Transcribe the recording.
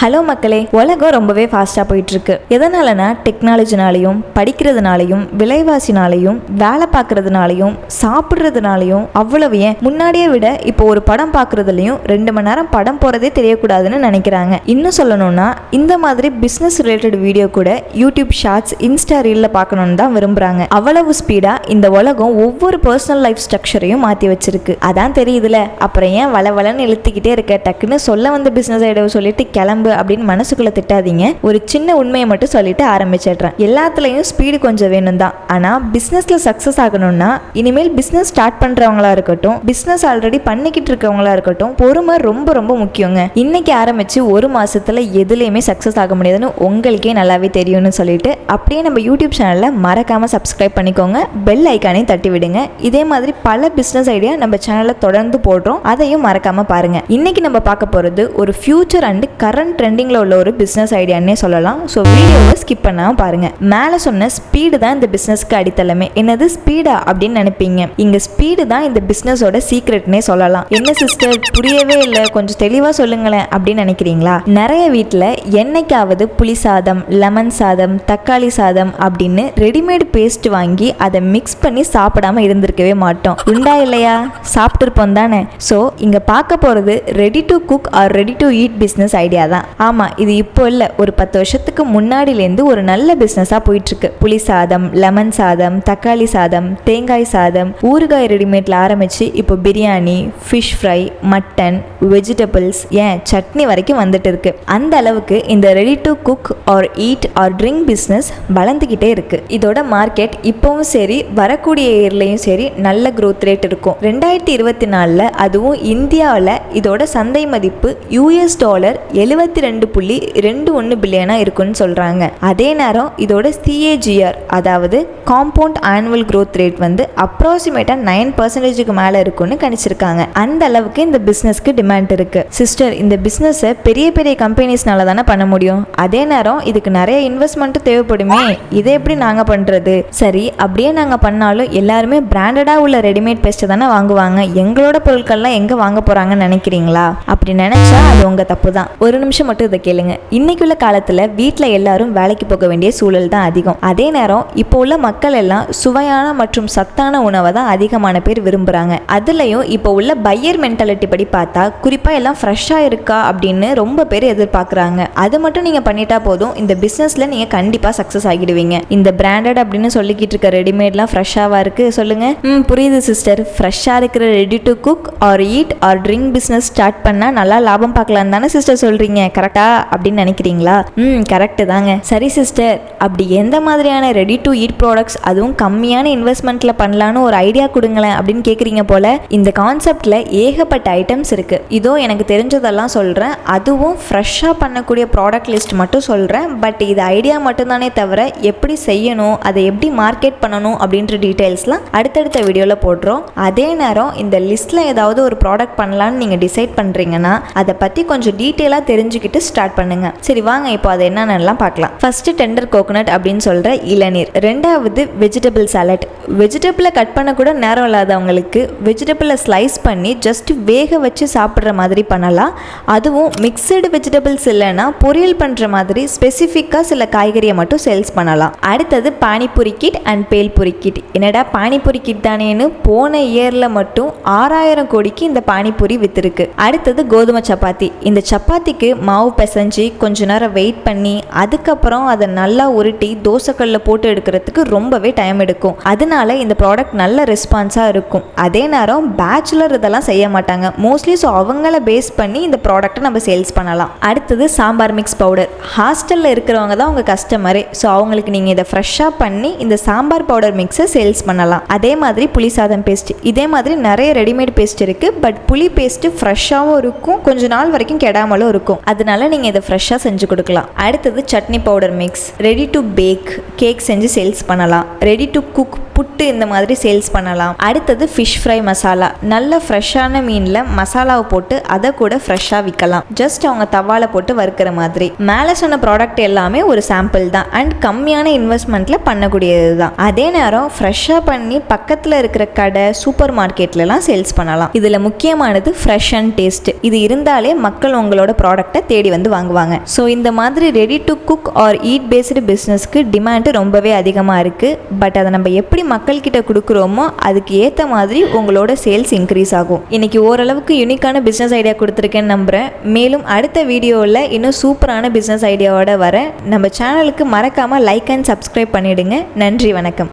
Hello மக்களே உலகம் ரொம்பவே ஃபாஸ்ட்டாக போயிட்டுருக்கு. எதனாலனா டெக்னாலஜினாலையும் படிக்கிறதுனாலையும் விலைவாசினாலையும் வேலை பார்க்கறதுனாலையும் சாப்பிட்றதுனாலையும் அவ்வளவு ஏன் முன்னாடியே விட இப்போ ஒரு படம் பார்க்குறதுலையும் ரெண்டு மணி நேரம் படம் போகிறதே தெரியக்கூடாதுன்னு நினைக்கிறாங்க. இன்னும் சொல்லணும்னா இந்த மாதிரி பிஸ்னஸ் ரிலேட்டட் வீடியோ கூட யூடியூப் ஷார்ட்ஸ் இன்ஸ்டா ரீலில் பார்க்கணுன்னு தான் விரும்புகிறாங்க அவ்வளவு ஸ்பீடாக இந்த உலகம் ஒவ்வொரு பர்சனல் லைஃப் ஸ்ட்ரக்சரையும் மாற்றி வச்சிருக்கு. அதான் தெரியுதுல. அப்புறம் ஏன் வள வளன்னு இழுத்துக்கிட்டே இருக்க? டக்குன்னு சொல்ல வந்த பிஸ்னஸ் ஐடியாவை சொல்லிட்டு கிளம்பு. அப்படின்னு மனசுக்குள்ள திட்டாதீங்க. ஒரு சின்ன உண்மையை மட்டும் சொல்லிட்டு ஆரம்பிச்சிடுறேன். எல்லாத்துலேயும் ஸ்பீடு கொஞ்சம் வேணும் தான் ஆனால் பிஸ்னஸில் சக்ஸஸ் ஆகணும்னா இனிமேல் பிஸ்னஸ் ஸ்டார்ட் பண்ணுறவங்களா இருக்கட்டும் பிஸ்னஸ் ஆல்ரெடி பண்ணிக்கிட்டு இருக்கவங்களா இருக்கட்டும் பொறுமை ரொம்ப ரொம்ப முக்கியங்க. இன்னைக்கு ஆரம்பிச்சு ஒரு மாசத்துல எதுலேயுமே சக்ஸஸ் ஆக முடியாதுன்னு உங்களுக்கே நல்லாவே தெரியும்னு சொல்லிட்டு அப்படியே நம்ம யூடியூப் சேனலில் மறக்காம சப்ஸ்கிரைப் பண்ணிக்கோங்க. பெல் ஐக்கானையும் தட்டி விடுங்க. இதே மாதிரி பல பிஸ்னஸ் ஐடியா நம்ம சேனலில் தொடர்ந்து போடுறோம். அதையும் மறக்காம பாருங்க. இன்னைக்கு நம்ம பார்க்க போகிறது ஒரு ஃபியூச்சர் அண்ட் கரண்ட் ட்ரெண்டிங்கில் உள்ள ஒரு பிஸ்னஸ் ஐடியான்னே சொல்லலாம். ஸோ வீடியோவை ஸ்கிப் பண்ணாமல் பாருங்கள் மேலே சொன்ன ஸ்பீடு தான் இந்த பிஸ்னஸ்க்கு அடித்தளமே. என்னது ஸ்பீடா அப்படின்னு நினைப்பீங்க. இங்க ஸ்பீடு தான் இந்த பிஸ்னஸோட சீக்ரெட்னே சொல்லலாம். என்ன சிஸ்டர் புரியவே இல்லை. கொஞ்சம் தெளிவாக சொல்லுங்களேன் அப்படின்னு நினைக்கிறீங்களா? நிறைய வீட்டில் என்னைக்காவது புளி சாதம் லெமன் சாதம் தக்காளி சாதம் அப்படின்னு ரெடிமேட் பேஸ்ட் வாங்கி அதை மிக்ஸ் பண்ணி சாப்பிடாம இருந்திருக்கவே மாட்டோம். உண்டா இல்லையா? சாப்பிட்டுருப்போம் தானே. ஸோ இங்கே பார்க்க போகிறது ready to cook or ready to eat business idea தான். ஆமாம் இது இப்போ இல்லை. ஒரு பத்து வருஷத்துக்கு முன்னாடிலேருந்து ஒரு நல்ல பிஸ்னஸாக போயிட்டுருக்கு. புளி சாதம் லெமன் சாதம் தக்காளி சாதம் தேங்காய் சாதம் ஊறுகாய் ரெடிமேடில் ஆரம்பித்து இப்போ biryani fish fry mutton vegetables ஏன் சட்னி வரைக்கும் வந்துட்டு இருக்கு. அந்த அளவுக்கு இந்த ready to cook or eat or drink business வளர்ந்துக்கிட்டே இருக்கு. இதோட மார்க்கெட் இப்போவும் சரி வரக்கூடிய இயர்லேயும் சரி நல்ல க்ரோத் ரேட் இருக்கும். ரெண்டாயிரத்தி இருபத்தி நாலில் அதுவும் இந்தியாவில் இதோட சந்தை மதிப்பு யூஎஸ் டாலர் எழுபத்தி ரெண்டு புள்ளி ரெண்டு ஒன்று பில்லியனாக இருக்குன்னு சொல்கிறாங்க அதே நேரம் இதோட சிஏஜிஆர் அதாவது காம்பவுண்ட் ஆனுவல் க்ரோத் ரேட் வந்து அப்ராக்சிமேட்டாக நைன் பர்சன்டேஜுக்கு மேலே இருக்கும்னு கணிச்சிருக்காங்க. அந்த அளவுக்கு இந்த பிஸ்னஸ்க்கு டிமாண்ட் இருக்கு. சிஸ்டர் இந்த பிஸ்னஸை பெரிய பெரிய கம்பெனிஸ்னால தானே பண்ண முடியும். அதே நேரம் இதுக்கு நிறைய இன்வெஸ்ட்மெண்ட்டும் தேவைப்படுமே. இதை எப்படி நாங்கள் பண்ணுறது சரி அப்படியே நாங்கள் பண்ணாலும் எல்லாருமே பிராண்டடாக உள்ள ரெடிமேட் பேஸ்ட்டை தானே வாங்குவாங்க. எங்களோட பொருட்கள்லாம் எங்கே வாங்க போகிறாங்கன்னு நினைக்கிறீங்களா? அப்படி நினச்சா அது உங்கள் தப்பு தான். ஒரு நிமிஷம் மட்டும் இதை கேளுங்க. இன்னைக்குள்ள காலத்தில் வீட்டில் எல்லாரும் வேலைக்கு போக வேண்டிய சூழல் தான் அதிகம். அதே நேரம் இப்போ உள்ள மக்கள் எல்லாம் சுவையான மற்றும் சத்தான உணவை தான் அதிகமான பேர் விரும்புகிறாங்க அதுலேயும் இப்போ உள்ள பையர் மென்டாலிட்டி படி பார்த்தா குறிப்பாக எல்லாம் ஃப்ரெஷ்ஷாக இருக்கா அப்படின்னு ரொம்ப பேர் எதிர்பார்க்குறாங்க. அது மட்டும் நீங்கள் பண்ணிட்டா போதும். இந்த பிஸ்னஸில் நீங்கள் கண்டிப்பாக சக்ஸஸ் ஆகிடுவீங்க. இந்த பிராண்டட் அப்படின்னு சொல்லிக்கிட்டு இருக்க ரெடிமேட்லாம் ஃப்ரெஷ்ஷாவாக இருக்குது சொல்லுங்கள் ம் புரியுது சிஸ்டர் ஃப்ரெஷ்ஷாக இருக்கிற ready to cook or eat or drink business start பண்ணால் நல்லா லாபம் பார்க்கலாம் தானே சிஸ்டர் சொல்கிறீங்க கரெக்டா அப்படின்னு நினைக்கிறீங்களா? ம் கரெக்டு தாங்க. சரி சிஸ்டர் அப்படி எந்த மாதிரியான ரெடி டு ஈட் ப்ராடக்ட்ஸ் அதுவும் கம்மியான இன்வெஸ்ட்மெண்ட்டில் பண்ணலான்னு ஒரு ஐடியா கொடுங்களேன் அப்படின்னு கேட்குறீங்க போல இந்த கான்செப்டில் ஏகப்பட்ட ஐட்டம்ஸ் இருக்குது இதோ எனக்கு தெரிஞ்சதெல்லாம் சொல்கிறேன் அதுவும் ஃப்ரெஷ்ஷாக பண்ணக்கூடிய ப்ராடக்ட் லிஸ்ட் மட்டும் சொல்கிறேன் பட் இது ஐடியா மட்டும்தானே தவிர எப்படி செய்யணும் அதை எப்படி மார்க்கெட் பண்ணணும் அப்படின்ற டீட்டெயில்ஸ்லாம் அடுத்தடுத்த வீடியோவில் போடுறோம். அதே நேரம் இந்த லிஸ்ட்டில் ஏதாவது ஒரு ப்ராடக்ட் பண்ணலான்னு நீங்கள் டிசைட் பண்ணுறீங்கன்னா அதை பற்றி கொஞ்சம் டீட்டெயிலாக தெரிஞ்சுக்கிட்டு ஸ்டார்ட் பண்ணுங்க. சரி வாங்க இப்போ அதை என்னென்னலாம் பார்க்கலாம். ஃபர்ஸ்ட் டெண்டர் கோகோனட் அப்படின்னு சொல்கிற இளநீர். ரெண்டாவது வெஜிடபிள் சாலட் வெஜிடபிளை கட் பண்ண கூட நேரம் இல்லாதவங்களுக்கு வெஜிடபிளை ஸ்லைஸ் பண்ணி ஜஸ்ட் வேக வச்சு சாப்பிட்ற மாதிரி பண்ணலாம். அதுவும் மிக்சடு வெஜிடபிள்ஸ் இல்லைன்னா பொரியல் பண்ணுற மாதிரி ஸ்பெசிஃபிக்காக சில காய்கறியை மட்டும் சேல்ஸ் பண்ணலாம். அடுத்தது panipuri kit and bhelpuri kit என்னடா பானிபூரி கிட் தானேன்னு போன இயரில் மட்டும் ஆறாயிரம் கோடிக்கு இந்த பானிபூரி வித்திருக்கு. அடுத்தது கோதுமை சப்பாத்தி. இந்த சப்பாத்திக்கு மாவு பிசைஞ்சு கொஞ்ச நேரம் வெயிட் பண்ணி அதுக்கப்புறம் அதை நல்லா உருட்டி தோசைக்கல்ல போட்டு எடுக்கிறதுக்கு ரொம்பவே டைம் எடுக்கும். அதனால இந்த ப்ராடக்ட் நல்ல ரெஸ்பான்ஸாக இருக்கும். அதே நேரம் பேச்சுலர் இதெல்லாம் செய்ய மாட்டாங்க. மோஸ்ட்லி ஸோ அவங்கள பேஸ் பண்ணி இந்த ப்ராடக்ட்டை நம்ம சேல்ஸ் பண்ணலாம். அடுத்தது சாம்பார் மிக்ஸ் பவுடர் ஹாஸ்டலில் இருக்கிறவங்க தான் உங்கள் கஸ்டமரே ஸோ அவங்களுக்கு நீங்கள் இதை ஃப்ரெஷ்ஷாக பண்ணி இந்த சாம்பார் பவுடர் மிக்ஸை சேல்ஸ் பண்ணலாம். அதே மாதிரி புளி சாதம் பேஸ்ட் இதே மாதிரி நிறைய ரெடிமேட் பேஸ்ட் இருக்குது பட் புளி பேஸ்ட்டு ஃப்ரெஷ்ஷாகவும் இருக்கும். கொஞ்ச நாள் வரைக்கும் கெடாமலும் இருக்கும். அது அதனால நீங்கள் இதை ஃப்ரெஷ்ஷாக செஞ்சு கொடுக்கலாம். அடுத்தது chutney powder mix ready to bake cake செஞ்சு சேல்ஸ் பண்ணலாம். ரெடி டு குக் புட்டு இந்த மாதிரி சேல்ஸ் பண்ணலாம். அடுத்தது ஃபிஷ் ஃப்ரை மசாலா நல்ல ஃப்ரெஷ்ஷான மீனில் மசாலாவை போட்டு அதை கூட ஃப்ரெஷ்ஷாக விற்கலாம் ஜஸ்ட் அவங்க தவால போட்டு வறுக்கிற மாதிரி. மேலே சொன்ன ப்ராடக்ட் எல்லாமே ஒரு சாம்பிள் தான். அண்ட் கம்மியான இன்வெஸ்ட்மெண்ட்டில் பண்ணக்கூடியது தான். அதே நேரம் ஃப்ரெஷ்ஷாக பண்ணி பக்கத்தில் இருக்கிற கடை சூப்பர் மார்க்கெட்லலாம் சேல்ஸ் பண்ணலாம். இதில் முக்கியமானது ஃப்ரெஷ் அண்ட் டேஸ்ட் இது இருந்தாலே மக்கள் உங்களோட ப்ராடக்ட்டை தேடி வந்து வாங்குவாங்க. ஸோ இந்த மாதிரி ready to cook or eat based பிஸ்னஸ்க்கு டிமாண்டு ரொம்பவே அதிகமாக இருக்குது பட் அதை நம்ம எப்படி மக்கள்கிட்ட கொடுக்குறோமோ அதுக்கு ஏற்ற மாதிரி உங்களோட சேல்ஸ் இன்க்ரீஸ் ஆகும். இன்னைக்கு ஓரளவுக்கு யூனிக்கான பிஸ்னஸ் ஐடியா கொடுத்துருக்கேன்னு நம்புகிறேன் மேலும் அடுத்த வீடியோவில் இன்னும் சூப்பரான பிஸ்னஸ் ஐடியாவோட வர நம்ம சேனலுக்கு மறக்காமல் லைக் அண்ட் சப்ஸ்கிரைப் பண்ணிவிடுங்க நன்றி வணக்கம்.